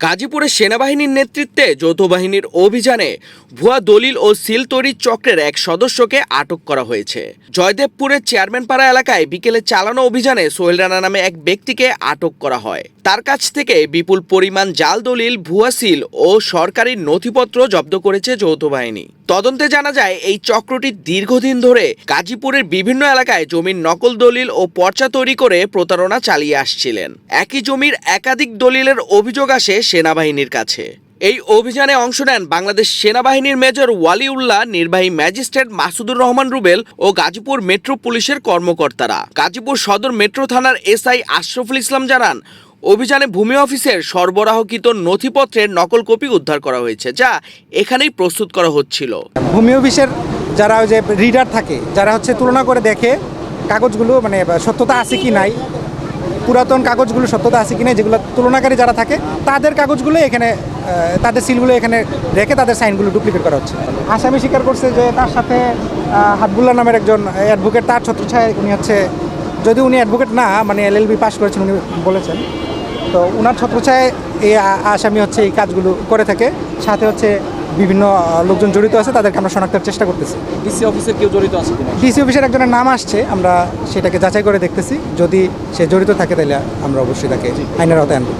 গাজীপুরে সেনাবাহিনীর নেতৃত্বে যৌথ বাহিনীর অভিযানে ভুয়া দলিল ও সিল তৈরির চক্রের এক সদস্যকে আটক করা হয়েছে। জয়দেবপুরের চেয়ারম্যানপাড়া এলাকায় বিকেলে চালানো অভিযানে সোহেল রানা নামে এক ব্যক্তিকে আটক করা হয়। তার কাছ থেকে বিপুল পরিমাণ জাল দলিল, ভুয়া সিল ও সরকারি নথিপত্র জব্দ করেছে যৌথ বাহিনী। তদন্তে জানা যায়, এই চক্রটি দীর্ঘদিন ধরে গাজীপুরের বিভিন্ন এলাকায় জমির নকল দলিল ও পর্চা তৈরি করে প্রতারণা চালিয়ে আসছিলেন। একই জমির একাধিক দলিলের অভিযোগ আসে সেনাবাহিনীর কাছে। এই অভিযানে অংশ নেন বাংলাদেশ সেনাবাহিনীর মেজর ওয়ালিউল্লাহ, নির্বাহী ম্যাজিস্ট্রেট মাসুদুর রহমান রুবেল ও গাজীপুর মেট্রো পুলিশের কর্মকর্তারা। গাজীপুর সদর মেট্রো থানার এসআই আশরফুল ইসলাম জানান অভিযানে ভূমি অফিসের সরবরাহকৃত নথিপত্রের নকল কপি উদ্ধার করা হয়েছে যা এখানেই প্রস্তুত করা হচ্ছিল। ভূমি অফিসের যারা যে রিডার থাকে যারা হচ্ছে তুলনা করে দেখে কাগজগুলো মানে সত্যতা আছে কি নাই পুরাতন কাগজগুলো সত্যতা আছে কি নাই যেগুলো তুলনাকারী যারা থাকে তাদের কাগজগুলো এখানে তাদের সিলগুলো এখানে রেখে তাদের সাইনগুলো ডুপ্লিকেট করা হচ্ছে। আসামি স্বীকার করছে যে তার সাথে আহ, নামের একজন অ্যাডভোকেট তার ছত্রছায় উনি হচ্ছে যদি উনি অ্যাডভোকেট না মানে এল এলএলবি পাস করেছেন উনি বলেছেন। তো ওনার ছত্রছায় এই আসামি হচ্ছে এই কাজগুলো করে থাকে। সাথে হচ্ছে বিভিন্ন লোকজন জড়িত আছে তাদেরকে আমরা শনাক্তের চেষ্টা করতেছি। ডিসি অফিসের কেউ জড়িত আছে ডিসি অফিসের একজনের নাম আসছে আমরা সেটাকে যাচাই করে দেখতেছি। যদি সে জড়িত থাকে তাহলে আমরা অবশ্যই তাকে আইনের আওতায় আনব।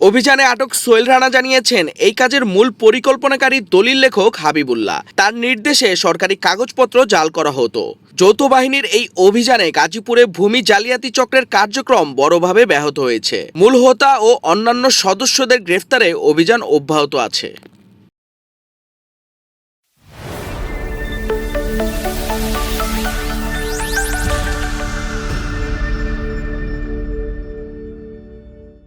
অভিযানে আটক সোহেল রানা জানিয়েছেন এই কাজের মূল পরিকল্পনাকারী দলিল লেখক হাবিবুল্লাহ। তার নির্দেশে সরকারি কাগজপত্র জাল করা হতো। যৌথ বাহিনীর এই অভিযানে গাজীপুরে ভূমি জালিয়াতি চক্রের কার্যক্রম বড়ভাবে ব্যাহত হয়েছে। মূল হোতা ও অন্যান্য সদস্যদের গ্রেফতারে অভিযান অব্যাহত আছে।